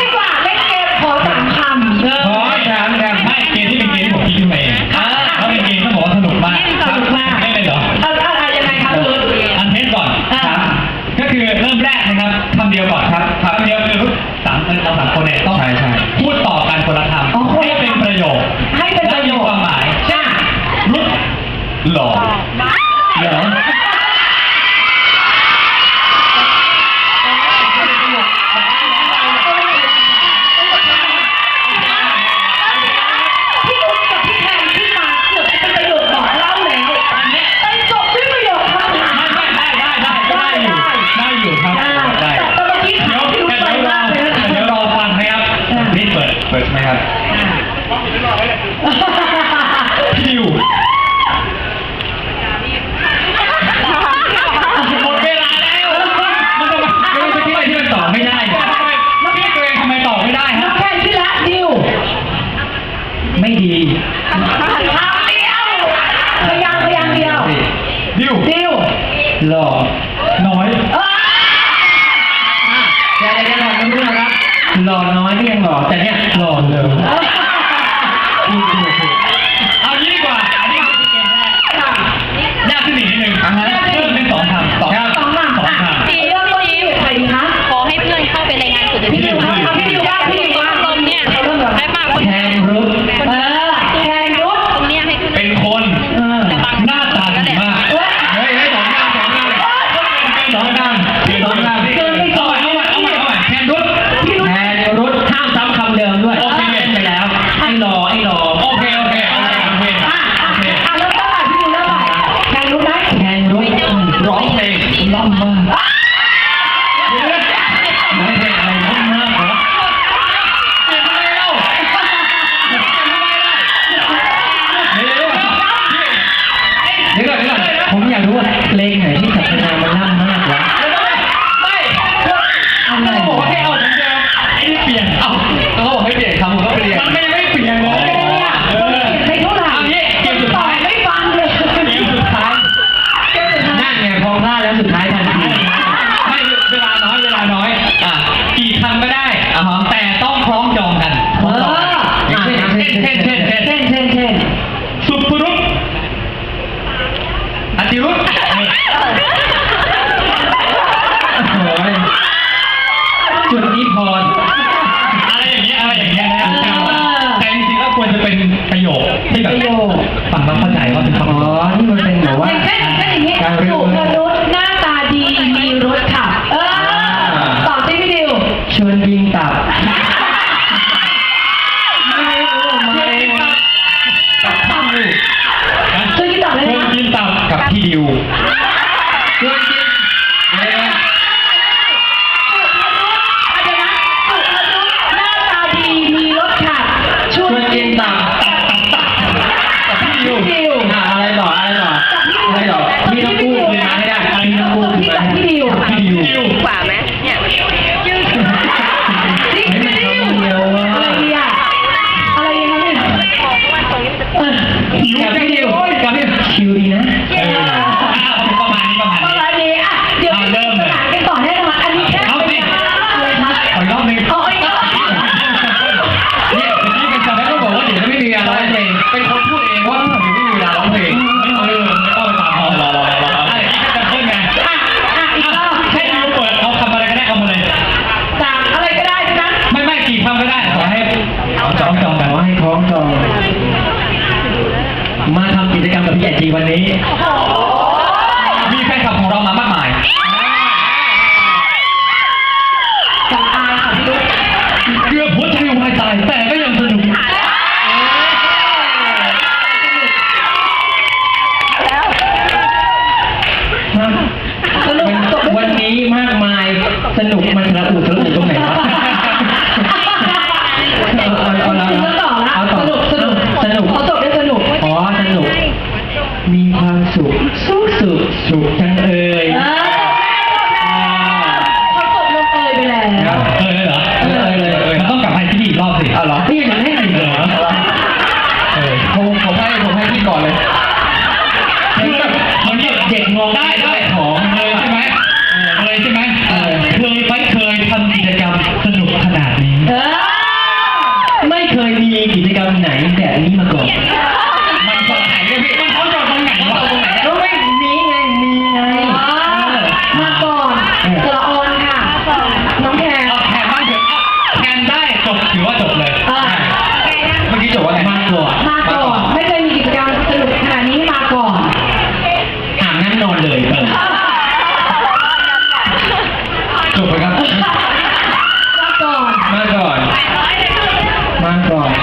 ดีกว่าเล่นเกมขอสามคำ ขอถามครับไม่เกมที่เป็นเกมที่ผมคิดขึ้นมาเองเขาเป็นเกมที่บอกว่าสนุกมากสนุกมากไม่เลยเหรออะไรยังไงครับคุณ อันเทสก่อนอ่า ครับก็คือเริ่มแรกนะครับคำเดียวก่อนครับคำเดียวคือสามคนเราสามคนเนี่ยต้องพูดต่อกันคนละคำให้เป็นประโยคให้เป็นประโยและมีคความหมายจ้ารุดหล่อเหรอ เฟสไหมครัญ่ดิวหมดเวลาแล้วมันต้องคอะไรที่มันตอบไม่ได้นี่ยรียตัทำไมตอบไม่ได้ฮะแค่ชื่ละดิว ไม่ดีพยายามพยายามเดียว ดิวหล่อน้อยเดี๋ยวเดี๋ยว หล่อน้อยก็ยังหล่อแต่เนี่ยหล่อเลย เป็นโยคฟังแล้วเข้าใจว่าเป็นคำอ๋อนี่มันเป็นแบบว่าอย่งการรู้นรุหน้าตาดีมีรถค่ะ เออตอบที่พี่ดิวเชิญยิงตับไม่รู้มกับข้าวช่วยที่ตอบเลยเชิญนยิงตับกับพี่ดิว Yeah. วันนี้ มา